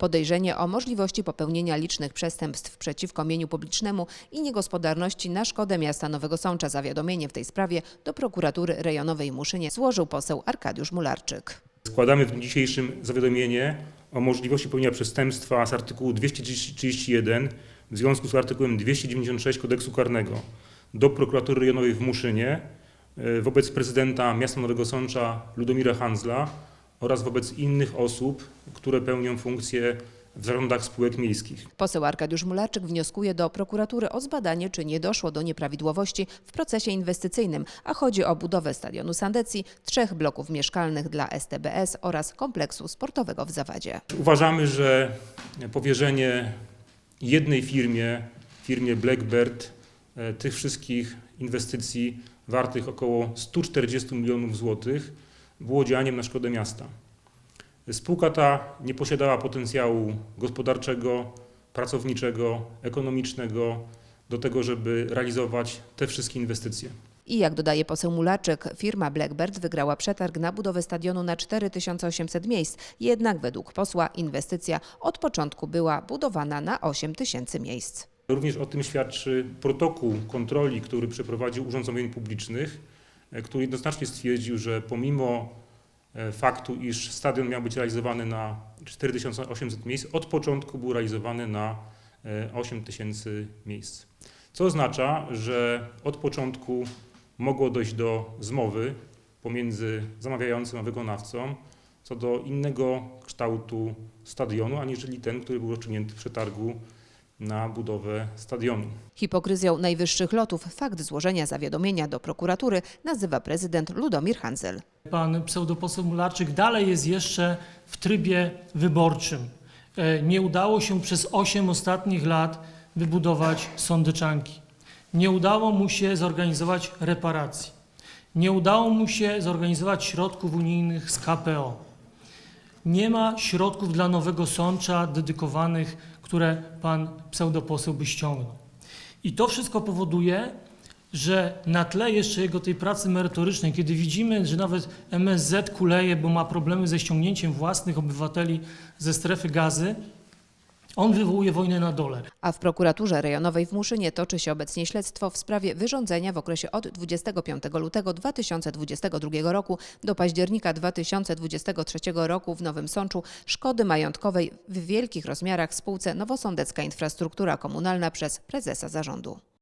Podejrzenie o możliwości popełnienia licznych przestępstw przeciwko mieniu publicznemu i niegospodarności na szkodę miasta Nowego Sącza zawiadomienie w tej sprawie do prokuratury rejonowej Muszynie złożył poseł Arkadiusz Mularczyk. Składamy w dzisiejszym zawiadomienie o możliwości popełnienia przestępstwa z artykułu 231 w związku z artykułem 296 kodeksu karnego do prokuratury rejonowej w Muszynie e, wobec prezydenta miasta Nowego Sącza Ludomira Hanzla oraz wobec innych osób, które pełnią funkcje w zarządach spółek miejskich. Poseł Arkadiusz Mularczyk wnioskuje do prokuratury o zbadanie, czy nie doszło do nieprawidłowości w procesie inwestycyjnym, a chodzi o budowę stadionu Sandecji, trzech bloków mieszkalnych dla STBS oraz kompleksu sportowego w Zawadzie. Uważamy, że powierzenie jednej firmie, firmie Blackbird, e, tych wszystkich inwestycji wartych około 140 milionów złotych było działaniem na szkodę miasta. Spółka ta nie posiadała potencjału gospodarczego, pracowniczego, ekonomicznego do tego, żeby realizować te wszystkie inwestycje. I jak dodaje poseł Mularczyk, firma Blackbird wygrała przetarg na budowę stadionu na 4800 miejsc, jednak według posła inwestycja od początku była budowana na 8000 miejsc. Również o tym świadczy protokół kontroli, który przeprowadził Urząd Zamówień Publicznych, który jednoznacznie stwierdził, że pomimo e, faktu, iż stadion miał być realizowany na 4800 miejsc, od początku był realizowany na e, 8000 miejsc. Co oznacza, że od początku mogło dojść do zmowy pomiędzy zamawiającym a wykonawcą co do innego kształtu stadionu, aniżeli ten, który był rozstrzygnięty w przetargu na budowę stadionu. Hipokryzją najwyższych lotów fakt złożenia zawiadomienia do prokuratury nazywa prezydent Ludomir Hanzel. Pan pseudoposeł Mularczyk dalej jest jeszcze w trybie wyborczym. E, Nie udało się przez 8 ostatnich lat wybudować sądeczanki. Nie udało mu się zorganizować reparacji. Nie udało mu się zorganizować środków unijnych z KPO. Nie ma środków dla Nowego Sącza dedykowanych, które pan pseudoposeł by ściągnął. I to wszystko powoduje, że na tle jeszcze jego tej pracy merytorycznej, kiedy widzimy, że nawet MSZ kuleje, bo ma problemy ze ściągnięciem własnych obywateli ze strefy gazy, on wywołuje wojnę na dole. A w prokuraturze rejonowej w Muszynie toczy się obecnie śledztwo w sprawie wyrządzenia w okresie od 25 lutego 2022 roku do października 2023 roku w Nowym Sączu szkody majątkowej w wielkich rozmiarach spółce Nowosądecka Infrastruktura Komunalna przez prezesa zarządu.